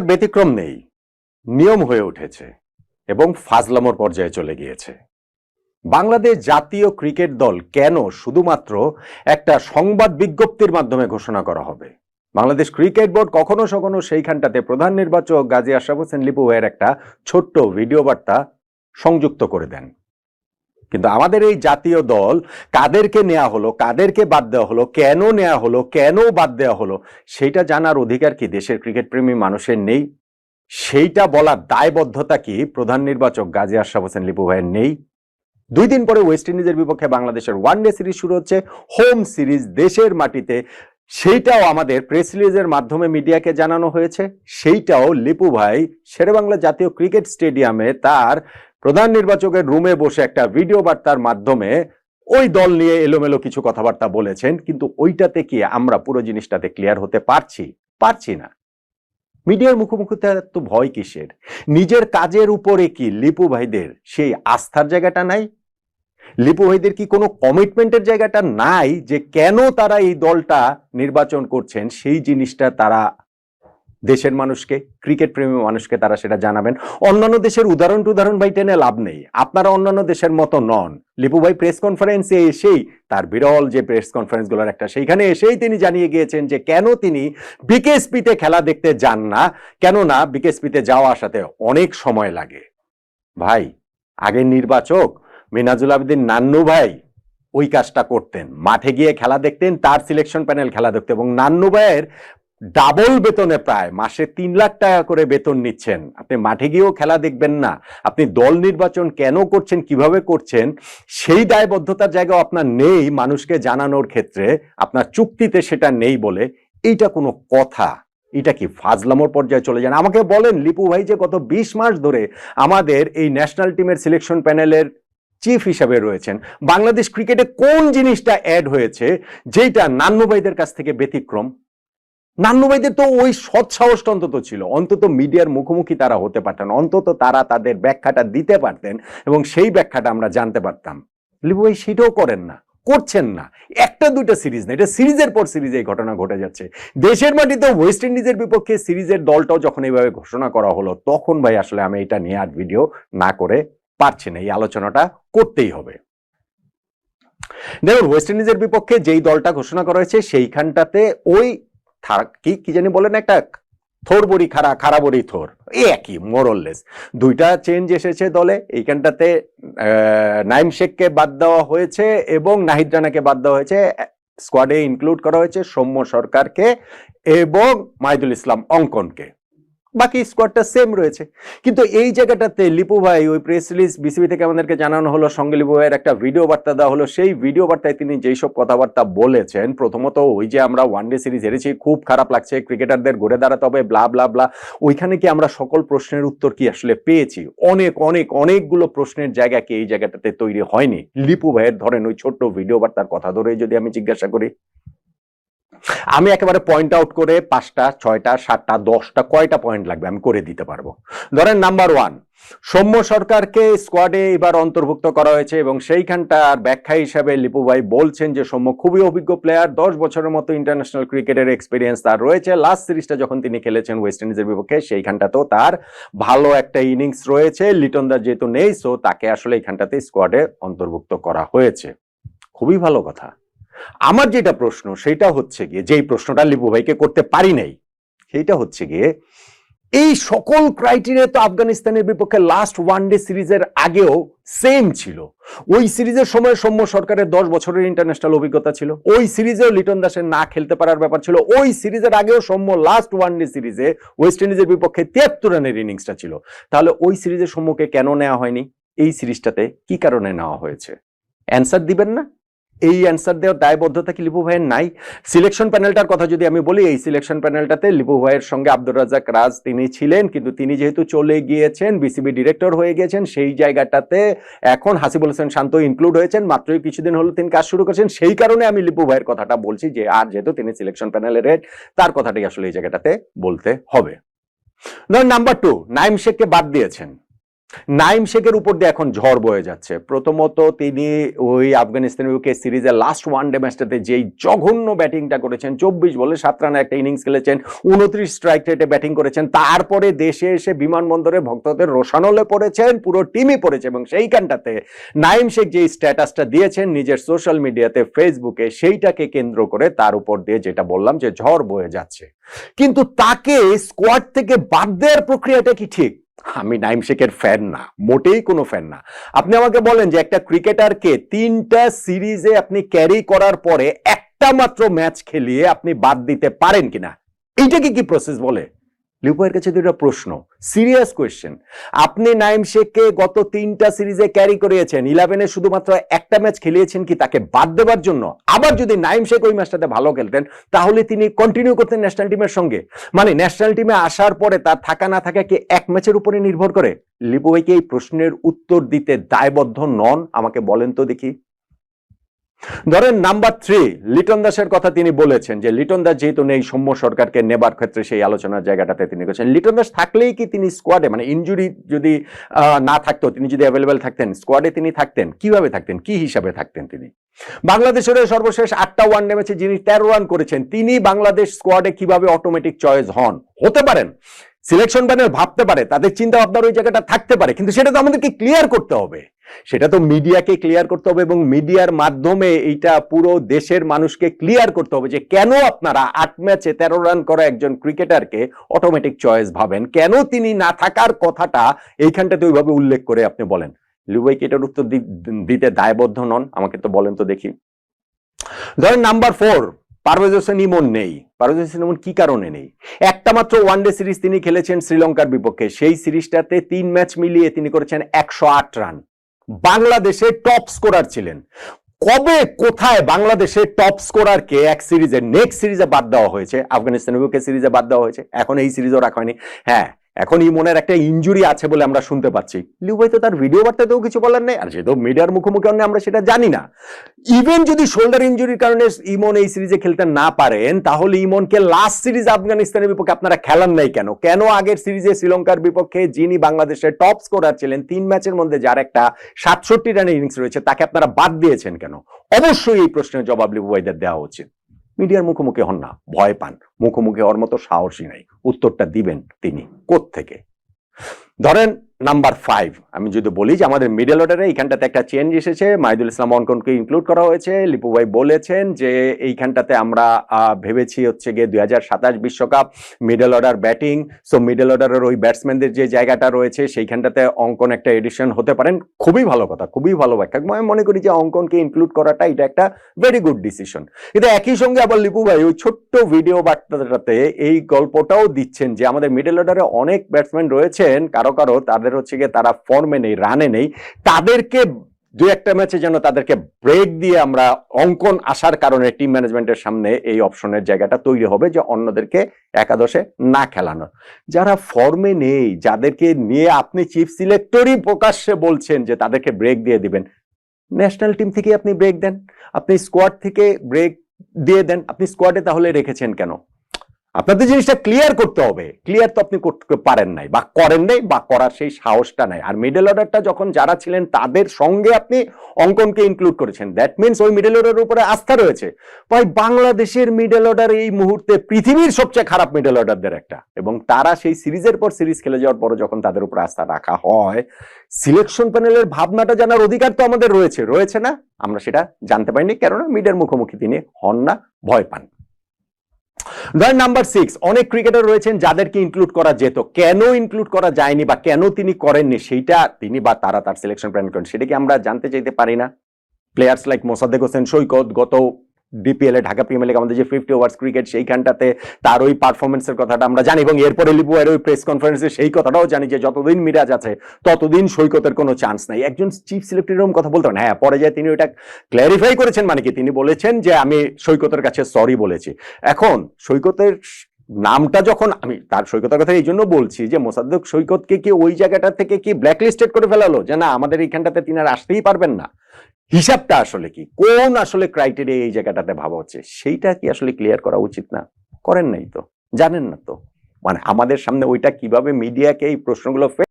আর ব্যতিক্রম নেই। নিয়ম হয়ে উঠেছে এবং ফাজলামোর পর্যায়ে চলে গিয়েছে। বাংলাদেশ জাতীয় ক্রিকেট দল কেন শুধুমাত্র একটা সংবাদ বিজ্ঞপ্তির মাধ্যমে ঘোষণা করা হবে? বাংলাদেশ ক্রিকেট বোর্ড কখনো সখনো সেইখানটাতে প্রধান নির্বাচক গাজী আশরাফ হোসেন লিপু ভাইয়ের একটা ছোট্ট ভিডিও বার্তা সংযুক্ত করে দেন। কিন্তু আমাদের এই জাতীয় দল কাদেরকে নেওয়া হলো, কাদেরকে বাদ দেওয়া হলো, কেন নেওয়া হলো কেন বাদ দেওয়া হলো, সেইটা জানার অধিকার কি দেশের ক্রিকেট প্রেমী মানুষের নেই? সেইটা বলার দায়বদ্ধতা কি প্রধান নির্বাচক গাজী আশরাফ হোসেন লিপু ভাইয়ের নেই? দুই দিন পরে ওয়েস্ট ইন্ডিজের বিপক্ষে বাংলাদেশের ওয়ানডে সিরিজ শুরু হচ্ছে হোম সিরিজ দেশের মাটিতে। সেইটাও আমাদের প্রেস রিলিজের মাধ্যমে মিডিয়াকে জানানো হয়েছে, সেইটাও লিপু ভাই শেরেবাংলা জাতীয় ক্রিকেট স্টেডিয়ামে তার প্রধান নির্বাচকের রুমে বসে একটা ভিডিও বার্তার মাধ্যমে ওই দল নিয়ে এলোমেলো কিছু কথাবার্তা বলেছেন, কিন্তু ওইটাতে কি আমরা পুরো জিনিসটাতে ক্লিয়ার হতে পারছি? পারছি না। মিডিয়ার মুখোমুখিতে তো ভয় কিসের? নিজের কাজের উপরে কি লিপু ভাইদের সেই আস্থার জায়গাটা নাই? লিপু ভাইদের কি কোনো কমিটমেন্টের জায়গাটা নাই যে কেন তারা এই দলটা নির্বাচন করছেন, সেই জিনিসটা তারা দেশের মানুষকে ক্রিকেট প্রেমী মানুষকে তারা সেটা জানাবেন। অন্যান্য দেশের উদাহরণ টুদাহরণ ভাই টেনে লাভ নেই। আপনারা অন্যান্য দেশের মতো নন। লিপু ভাই প্রেস কনফারেন্সে এসেই, তার বিরল যে প্রেস কনফারেন্সগুলোর একটা, সেইখানে এসেই তিনি জানিয়ে গিয়েছেন যে কেন তিনি বিকেএসপিতে খেলা দেখতে যান না। কেননা বিকেএসপিতে যাওয়া আসাতে অনেক সময় লাগে। ভাই, আগের নির্বাচক মিনাজুল আবেদিন নান্নু ভাই ওই কাজটা করতেন। মাঠে গিয়ে খেলা দেখতেন, তার সিলেকশন প্যানেল খেলা দেখতেন এবং নান্নু ভাইয়ের ডাবল বেতনে প্রায় মাসে তিন লাখ টাকা করে বেতন নিচ্ছেন। আপনি মাঠে গিয়েও খেলা দেখবেন না। আপনি দল নির্বাচন কেন করছেন, কীভাবে করছেন, সেই দায়বদ্ধতার জায়গাও আপনার নেই মানুষকে জানানোর ক্ষেত্রে। আপনার চুক্তিতে সেটা নেই বলে এইটা কোনো কথা। এটা কি ফাজলামোর পর্যায়ে চলে যান? আমাকে বলেন, লিপু ভাই যে গত বিশ মাস ধরে আমাদের এই ন্যাশনাল টিমের সিলেকশন প্যানেলের চিফ হিসাবে রয়েছেন। বাংলাদেশ ক্রিকেটে কোন জিনিসটা অ্যাড হয়েছে যেটা নান্নু ভাইদের কাছ থেকে ব্যতিক্রম? নান্নু ভাইদের তো ওই সৎ সাহসটা অন্তত ছিল। অন্তত মিডিয়ার মুখোমুখি তারা হতে পারতেন, অন্তত তারা তাদের ব্যাখ্যাটা দিতে পারতেন এবং সেই ব্যাখ্যাটা আমরা জানতে পারতাম। লিপু ভাই সেটাও করেন না, করছেন না। একটা দুইটা সিরিজ না, এটা সিরিজের পর সিরিজ এই ঘটনা ঘটে যাচ্ছে। দেশের মাটিতে ওয়েস্ট ইন্ডিজের বিপক্ষে সিরিজের দলটাও যখন এইভাবে ঘোষণা করা হলো, তখন ভাই আসলে আমি এটা নিয়ে আর ভিডিও না করে পারছি না, এই আলোচনাটা করতেই হবে। দেখুন ওয়েস্ট ইন্ডিজের বিপক্ষে যেই দলটা ঘোষণা করা হয়েছে, সেইখানটাতে ওই কি কি জানি বলেন একটা থোর বড়ি খারা খারা বড়ি থোর, এই একই মোরললেস দুইটা চেঞ্জ এসেছে দলে, এইখানটাতে নাইম শেখকে বাদ দেওয়া হয়েছে এবং নাহিদ রানাকে বাদ দেওয়া হয়েছে। স্কোয়াডে ইনক্লুড করা হয়েছে সৌম্য সরকারকে এবং মাহিদুল ইসলাম অঙ্কনকে। বাকি স্কোয়াডটা সেম রয়েছে। কিন্তু এই জায়গাটাতে লিপু ভাই, ওই প্রেস রিলিজ বিসিবি থেকে আমাদেরকে জানানো হলো, সঙ্গে লিপু ভাইয়ের একটা ভিডিও বার্তা দেওয়া হলো। সেই ভিডিও বার্তায় তিনি যেই সব কথাবার্তা বলেছেন, প্রথমত ওই যে আমরা ওয়ানডে সিরিজ হেরেছি, খুব খারাপ লাগছে ক্রিকেটারদের ঘুরে দাঁড়াতে হবে ব্লা ব্লা ব্লা ওইখানে কি আমরা সকল প্রশ্নের উত্তর কি আসলে পেয়েছি? অনেক অনেক, অনেকগুলো প্রশ্নের জায়গা কি এই জায়গাটাতে তৈরি হয়নি? লিপু ভাইয়ের ধরেন ওই ছোট্ট ভিডিও বার্তার কথা ধরে যদি আমি জিজ্ঞাসা করি। আমি একেবারে পয়েন্ট আউট করে পাঁচটা, ছয়টা, সাতটা, দশটা, কয়টা পয়েন্ট লাগবে আমি করে দিতে পারব। ধরেন নাম্বার ওয়ান সৌম্য সরকারকে স্কোয়াডে এবার অন্তর্ভুক্ত করা হয়েছে এবং সেইখানটার ব্যাখ্যা হিসাবে লিপু ভাই বলছেন যে সৌম্য খুবই অভিজ্ঞ প্লেয়ার দশ বছরের মতো ইন্টারন্যাশনাল ক্রিকেটের এক্সপিরিয়েন্স তার রয়েছে। লাস্ট সিরিজটা যখন তিনি খেলেছেন ওয়েস্ট ইন্ডিজের বিপক্ষে, সেইখানটাতেও তার ভালো একটা ইনিংস রয়েছে। লিটন দাস যেহেতু নেই সো তাকে আসলে এইখানটাতে স্কোয়াডে অন্তর্ভুক্ত করা হয়েছে। খুবই ভালো কথা। আমার যেটা প্রশ্ন, সেটা হচ্ছে গিয়ে, যেই প্রশ্নটা লিপু ভাইকে করতে পারি নাই, সেইটা হচ্ছে গিয়ে, এই সকল ক্রাইটেরিয়া তো আফগানিস্তানের বিপক্ষে লাস্ট ওয়ান ডে সিরিজের আগেও সেম ছিল। ওই সিরিজের সময় সৌম্য সরকারের দশ বছরের ইন্টারন্যাশনাল অভিজ্ঞতা ছিল। ওই সিরিজেও লিটন দাসের না খেলতে পারার ব্যাপার ছিল। ওই সিরিজের আগেও সৌম্য লাস্ট ওয়ান ডে সিরিজে ওয়েস্ট ইন্ডিজের বিপক্ষে তিয়াত্তর রানের ইনিংসটা ছিল। তাহলে ওই সিরিজের সম্মুখে কেন নেওয়া হয়নি? এই সিরিজটাতে কি কারণে নেওয়া হয়েছে? অ্যান্সার দিবেন না? এই অ্যান্সার দেওয়ার দায়বদ্ধতা কি লিপু ভাইয়ের? নাই। সিলেকশন প্যানেলটার কথা যদি আমি বলি, এই সিলেকশন প্যানেলটাতে লিপু ভাইয়ের সঙ্গে আব্দুর রাজাক রাজ তিনি ছিলেন, কিন্তু তিনি যেহেতু চলে গিয়েছেন বিসিবি ডিরেক্টর হয়ে গিয়েছেন সেই জায়গাটাতে এখন হাসিবুল হোসেন শান্ত ইনক্লুড হয়েছেন। মাত্রই কিছুদিন হলো তিনি কাজ শুরু করেছেন। সেই কারণে আমি লিপু ভাইয়ের কথাটা বলছি যে, আর যেহেতু তিনি সিলেকশন প্যানেলের হেড তার কথাটাই আসলে এই জায়গাটাতে বলতে হবে। নাম্বার টু নাইম শেখকে বাদ দিয়েছেন। নাইম শেখের উপর দিয়ে এখন ঝড় বয়ে যাচ্ছে। প্রথমত তিনি ওই আফগানিস্তানের বিপক্ষে সিরিজের লাস্ট ওয়ান ডে ম্যাচটাতে যেই জঘন্য ব্যাটিংটা করেছেন, চব্বিশ বলে সাত রানে একটা ইনিংস খেলেছেন, উনত্রিশ স্ট্রাইক রেটে ব্যাটিং করেছেন, তারপরে দেশে এসে বিমানবন্দরে ভক্তদের রোশানলে পড়েছেন, পুরো টিমই পড়েছে এবং সেইখানটাতে নাইম শেখ যেই স্ট্যাটাসটা দিয়েছেন নিজের সোশ্যাল মিডিয়াতে ফেসবুকে সেইটাকে কেন্দ্র করে তার উপর দিয়ে যেটা বললাম যে ঝড় বয়ে যাচ্ছে। কিন্তু তাকে স্কোয়াড থেকে বাদ দেওয়ার প্রক্রিয়াটা কি ঠিক? আমি নাইম শেখের ফ্যান না, মোটেই কোনো ফ্যান না। আপনি আমাকে বলেন যে একটা ক্রিকেটারকে তিনটা সিরিজে আপনি ক্যারি করার পরে একটা মাত্র ম্যাচ খেলিয়ে আপনি বাদ দিতে পারেন কিনা? এইটাকে কি প্রসেস বলে? লিউপাইয়ের কাছে দুটো প্রশ্ন। সিরিয়াস কোয়েশ্চেন আপনি নাইম শেখকে গত তিনটা সিরিজে ক্যারি করিয়েছেন। ইলেভেনে শুধুমাত্র একটা ম্যাচ খেলিয়েছেন কি তাকে বাদ দেওয়ার জন্য? আবার যদি নাইম শেখ ওই ম্যাচটাতে ভালো খেলতেন, তাহলে তিনি কন্টিনিউ করতেন ন্যাশনাল টিমের সঙ্গে। মানে ন্যাশনাল টিমে আসার পরে তার থাকা না থাকা কি এক ম্যাচের উপরে নির্ভর করে? লিপু ভাইকে এই প্রশ্নের উত্তর দিতে দায়বদ্ধ নন? আমাকে বলেন তো দেখি। ধরেন নাম্বার থ্রি লিটন দাসের কথা তিনি বলেছেন যে লিটন দাস যেহেতু নেই, সৌম্য সরকারকে নেবার ক্ষেত্রে সেই আলোচনার জায়গাটাতে তিনি করেছেন লিটন দাস থাকলেই কি তিনি স্কোয়াডে মানে ইনজুরি যদি না থাকতো, তিনি যদি অ্যাভেলেবেল থাকতেন স্কোয়াডে তিনি থাকতেন, কীভাবে থাকতেন? কি হিসাবে থাকতেন তিনি? বাংলাদেশের সর্বশেষ আটটা ওয়ান ম্যাচে যিনি তেরো রান করেছেন, তিনি বাংলাদেশ স্কোয়াডে কীভাবে অটোমেটিক চয়েস হন? হতে পারেন। সিলেকশন প্যানেল ভাবতে পারে, তাদের চিন্তা ভাবনার ওই জায়গাটা থাকতে পারে, কিন্তু সেটা তো আমাদেরকে ক্লিয়ার করতে হবে। সেটা তো মিডিয়াকে ক্লিয়ার করতে হবে এবং মিডিয়ার মাধ্যমে এইটা পুরো দেশের মানুষকে ক্লিয়ার করতে হবে যে কেন আপনারা আট ম্যাচে তেরো রান করা একজন ক্রিকেটারকে অটোমেটিক চয়েস ভাবেন? কেন তিনি না থাকার কথাটা এইখানটাতে ওইভাবে উল্লেখ করে আপনি বলেন? লিউবাইকে এটার উত্তর দিতে দায়বদ্ধ নন? আমাকে তো বলেন তো দেখি। ধরেন নাম্বার ফোর পারভেজ হোসেন ইমন নেই। পারভেজ হোসেন ইমন কি কারণে নেই? একটা মাত্র ওয়ানডে সিরিজ তিনি খেলেছেন শ্রীলঙ্কার বিপক্ষে। সেই সিরিজটাতে তিন ম্যাচ মিলিয়ে তিনি করেছেন একশো আট রান। বাংলাদেশে টপ স্কোরার ছিলেন। কবে, কোথায় বাংলাদেশের টপ স্কোরারকে এক সিরিজে নেক্সট সিরিজে বাদ দেওয়া হয়েছে? আফগানিস্তানের বিপক্ষে সিরিজে বাদ দেওয়া হয়েছে। এখন এই সিরিজও রাখা হয়নি। হ্যাঁ এখন ইমনের একটা ইনজুরি আছে বলে আমরা শুনতে পাচ্ছি। লিউ ভাই তো তার ভিডিও বার্তাতেও কিছু বলার নেই, আর যেহেতু মিডিয়ার মুখোমুখি অন্য আমরা সেটা জানি না। ইভেন যদি শোল্ডার ইনজুরির কারণে ইমন এই সিরিজে খেলতে না পারেন, তাহলে ইমনকে লাস্ট সিরিজ আফগানিস্তানের বিপক্ষে আপনারা খেলান নাই কেন? কেন আগের সিরিজে শ্রীলঙ্কার বিপক্ষে যিনি বাংলাদেশের টপ স্কোরার ছিলেন, তিন ম্যাচের মধ্যে যার একটা সাতষট্টি রানের ইনিংস রয়েছে, তাকে আপনারা বাদ দিয়েছেন কেন? অবশ্যই এই প্রশ্নের জবাব লিবু দেওয়া উচিত। মিডিয়ার মুখোমুখি হন না, ভয় পান। মুখোমুখি হওয়ার মতো সাহসী নাই। উত্তরটা দিবেন তিনি। থেকে ধরেন নাম্বার ফাইভ আমি যদি বলি যে আমাদের মিডল অর্ডারে এইখানটাতে একটা চেঞ্জ এসেছে। মাহিদুল ইসলাম অঙ্কনকে ইনক্লুড করা হয়েছে। লিপু ভাই বলেছেন যে এইখানটাতে আমরা ভেবেছি হচ্ছে গিয়ে দুই বিশ্বকাপ middle order batting so middle অর্ডারের ওই ব্যাটসম্যানদের যে জায়গাটা রয়েছে, সেইখানটাতে অঙ্কন একটা এডিশন হতে পারেন। খুবই ভালো কথা, খুবই ভালো ব্যাখ্যা। আমি মনে করি যে অঙ্কনকে ইনক্লুড করাটা এটা একটা ভেরি গুড ডিসিশন কিন্তু একই সঙ্গে আবার লিপু ভাই, ওই ছোট্ট ভিডিও বার্তাটাতে এই গল্পটাও দিচ্ছেন যে আমাদের মিডল অর্ডারে অনেক ব্যাটসম্যান রয়েছেন। কারও কারও তাদের হচ্ছে গিয়ে তারা ফর্মে নেই রানে নেই। তাদেরকে দু একটা ম্যাচে যেন তাদেরকে ব্রেক দিয়ে আমরা অঙ্কন আসার কারণে টিম ম্যানেজমেন্টের সামনে এই অপশনের জায়গাটা তৈরি হবে যে অন্যদেরকে একাদশে না খেলানো। যারা ফর্মে নেই, যাদেরকে নিয়ে আপনি চিফ সিলেক্টরই প্রকাশ্যে বলছেন যে তাদেরকে ব্রেক দিয়ে দিবেন ন্যাশনাল টিম থেকে আপনি ব্রেক দেন। আপনি স্কোয়াড থেকে ব্রেক দিয়ে দেন। আপনি স্কোয়াডে তাহলে রেখেছেন কেন? আপনাদের জিনিসটা ক্লিয়ার করতে হবে। ক্লিয়ার তো আপনি করতে পারেন নাই বা করেন নাই বা করার সেই সাহসটা নাই। আর মিডল অর্ডারটা যখন যারা ছিলেন, তাদের সঙ্গে আপনি অঙ্কনকে ইনক্লুড করেছেন। দ্যাট মিনস ওই মিডল অর্ডারের উপরে আস্থা রয়েছে। ভাই, বাংলাদেশের মিডল অর্ডার এই মুহূর্তে পৃথিবীর সবচেয়ে খারাপ মিডল অর্ডারদের একটা। এবং তারা সেই সিরিজের পর সিরিজ খেলে যাওয়ার পরে যখন তাদের উপর আস্থা রাখা হয় সিলেকশন প্যানেলের ভাবনাটা জানার অধিকার তো আমাদের রয়েছে। রয়েছে না? আমরা সেটা জানতে পারিনি। কেননা মিডের মুখোমুখি তিনি হন না, ভয় পান। ধরেন নাম্বার সিক্স অনেক ক্রিকেটার রয়েছেন যাদেরকে ইনক্লুড করা যেত। কেন ইনক্লুড করা যায়নি বা কেন তিনি করেননি? সেইটা তিনি বা তারা তার সিলেকশন প্ল্যান করেন। সেটা কি আমরা জানতে চাইতে পারি না? প্লেয়ার্স লাইক মোসাদ্দেক হোসেন, সৈকত, গত ডিপিএল এ, ঢাকা প্রিমিয়ার লিগ আমাদের যে ফিফটি ওভার্স ক্রিকেট সেইখানটাতে তার ওই পারফরমেন্সের কথাটা আমরা জানি এবং এরপরে লিপু এর ওই প্রেস কনফারেন্সে সেই কথাটাও জানি যে যতদিন মিরাজ আছে, ততদিন সৈকতের কোনো চান্স নাই। একজন চিফ সিলেক্টর কথা বলতে হ্যাঁ পরে যায় তিনি ওইটা ক্ল্যারিফাই করেছেন মানে কি? তিনি বলেছেন যে আমি সৈকতের কাছে সরি বলেছি। এখন সৈকতের নামটা যখন আমি তার সৈকতের কথা এই জন্য বলছি যে মোসাদ্দেক সৈকতকে কি ওই জায়গাটা থেকে কি ব্ল্যাকলিস্টেড করে ফেলালো? যে না, আমাদের এইখানটাতে তিনি আর আসতেই পারবেন না। হিসাবটা আসলে কি? কোন আসলে ক্রাইটেরিয়া এই জায়গাটাতে ভাবা হচ্ছে? সেইটা কি আসলে ক্লিয়ার করা উচিত না? করেন নাই তো। জানেন না তো। মানে আমাদের সামনে ওইটা কীভাবে মিডিয়াকে এই প্রশ্নগুলো